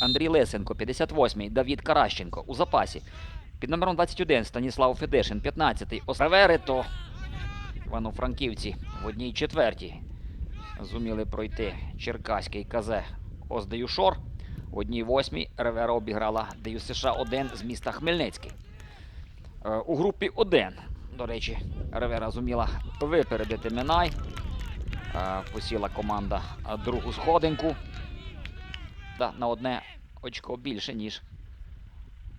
Андрій Лисенко, 58-й, Давід Каращенко у запасі. Під номером 21 Станіслав Федишин, 15-й. Осравери то Івано-Франківці в одній четвертій. Зуміли пройти Черкаський КЗ Оздею Шор. В одній восьмій Ревера обіграла Даю США 1 з міста Хмельницький. Е, У групі 1, до речі, Ревера зуміла випередити Минай. Е, Посіла команда другу сходинку. Да, на одне очко більше, ніж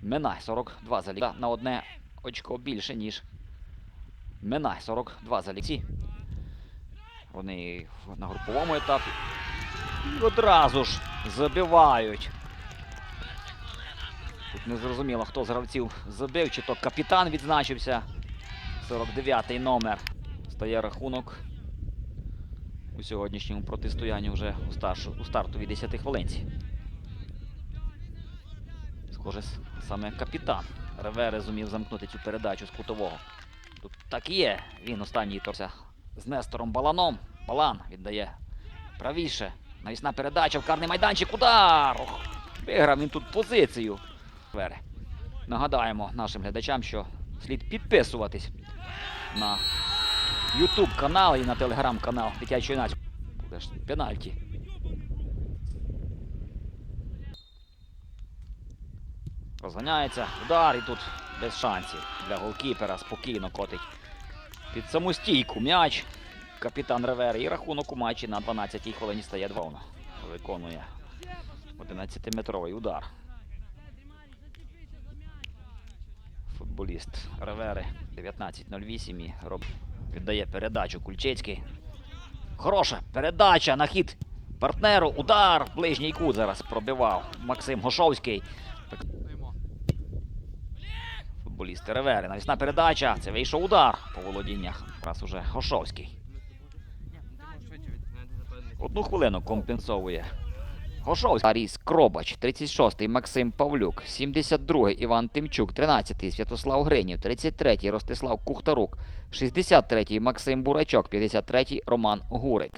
Минай 42 за Да, на одне очко більше, ніж Минай 42 за лікці. Вони на груповому етапі. І одразу ж забивають. Тут не зрозуміло, хто з гравців забив, чи то капітан відзначився. 49-й номер. Стає рахунок у сьогоднішньому протистоянні вже у, старшу, у стартовій 10 хвилинці. Схоже, саме капітан Ревери зумів замкнути цю передачу з кутового. Тут так і є. Він останній торся з Нестором Баланом. Балан віддає правіше. Навісна передача в карний майданчик. Удар! Ох, виграв він тут позицію. Ревери. Нагадаємо нашим глядачам, що слід підписуватись на YouTube канал і на телеграм-канал Дитячої юнацької. Буде ж пенальті. Розганяється, удар і тут без шансів для голкіпера спокійно котить під саму стійку м'яч. Капітан Ревери і рахунок у матчі на 12-й хвилині стає 2 Виконує 11-метровий удар. Футболіст Ревери 19.08 і роб... віддає передачу Кульчицький. Хороша передача на хід партнеру. Удар. Ближній кут зараз пробивав Максим Гошовський. Футболісти Ревери. Навісна передача. Це вийшов удар по володіннях. Раз уже Гошовський. Одну хвилину компенсовує. Гошовський. Аріс Кробач, 36-й Максим Павлюк, 72-й Іван Тимчук, 13-й Святослав Гринів, 33-й Ростислав Кухтарук, 63-й Максим Бурачок, 53-й Роман Гурик.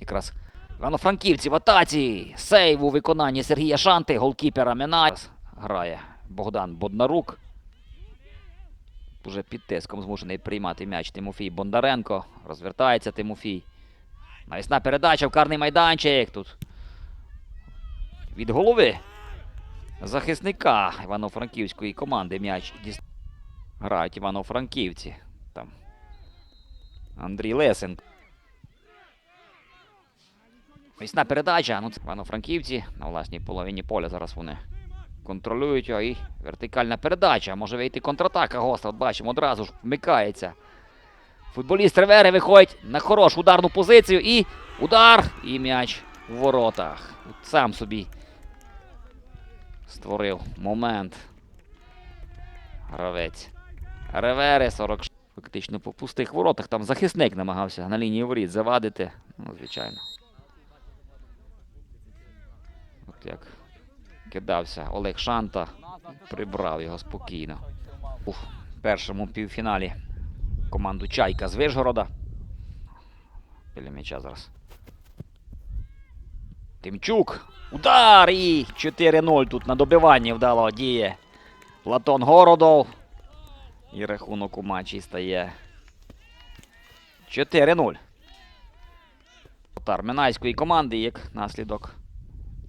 Якраз Івано-Франківці в атаці. Сейв у виконанні Сергія Шанти, голкіпера Минай. Грає Богдан Боднарук. Уже під тиском змушений приймати м'яч Тимофій Бондаренко. Розвертається Тимофій. Навісна передача в карний майданчик. Тут від голови захисника Івано-Франківської команди м'яч грають Івано-Франківці. Там Андрій Лесенко. Навісна передача. Ну, Івано-Франківці на власній половині поля зараз вони контролюють його і вертикальна передача. Може вийти контратака гостра. От бачимо, одразу ж вмикається. Футболіст Ревери виходить на хорошу ударну позицію і удар! І м'яч у воротах. От Сам собі створив момент. Гравець. Ревери 40. Фактично по пустих воротах. Там захисник намагався на лінії воріт завадити. Ну, звичайно. От як кидався Олег Шанта, прибрав його спокійно. У першому півфіналі команду Чайка з Вишгорода. Біля м'яча зараз. Тимчук. Удар! І 4-0 тут на добиванні вдало діє. Платон Городов. І рахунок у матчі стає 4-0. Отар Минайської команди, як наслідок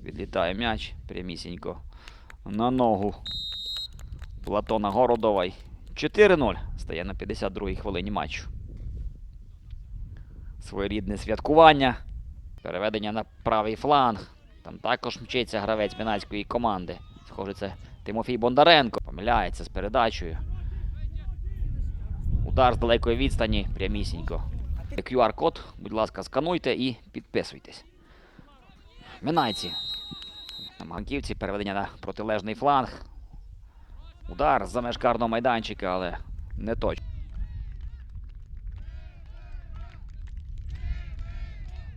відлітає м'яч прямісінько на ногу Платона Городова. й 4-0 стає на 52-й хвилині матчу. Своєрідне святкування. Переведення на правий фланг. Там також мчиться гравець Мінацької команди. Схоже, це Тимофій Бондаренко. Помиляється з передачею. Удар з далекої відстані прямісінько. QR-код, будь ласка, скануйте і підписуйтесь. Минайці. На Манківці переведення на протилежний фланг. Удар за межкарного майданчика, але не точно.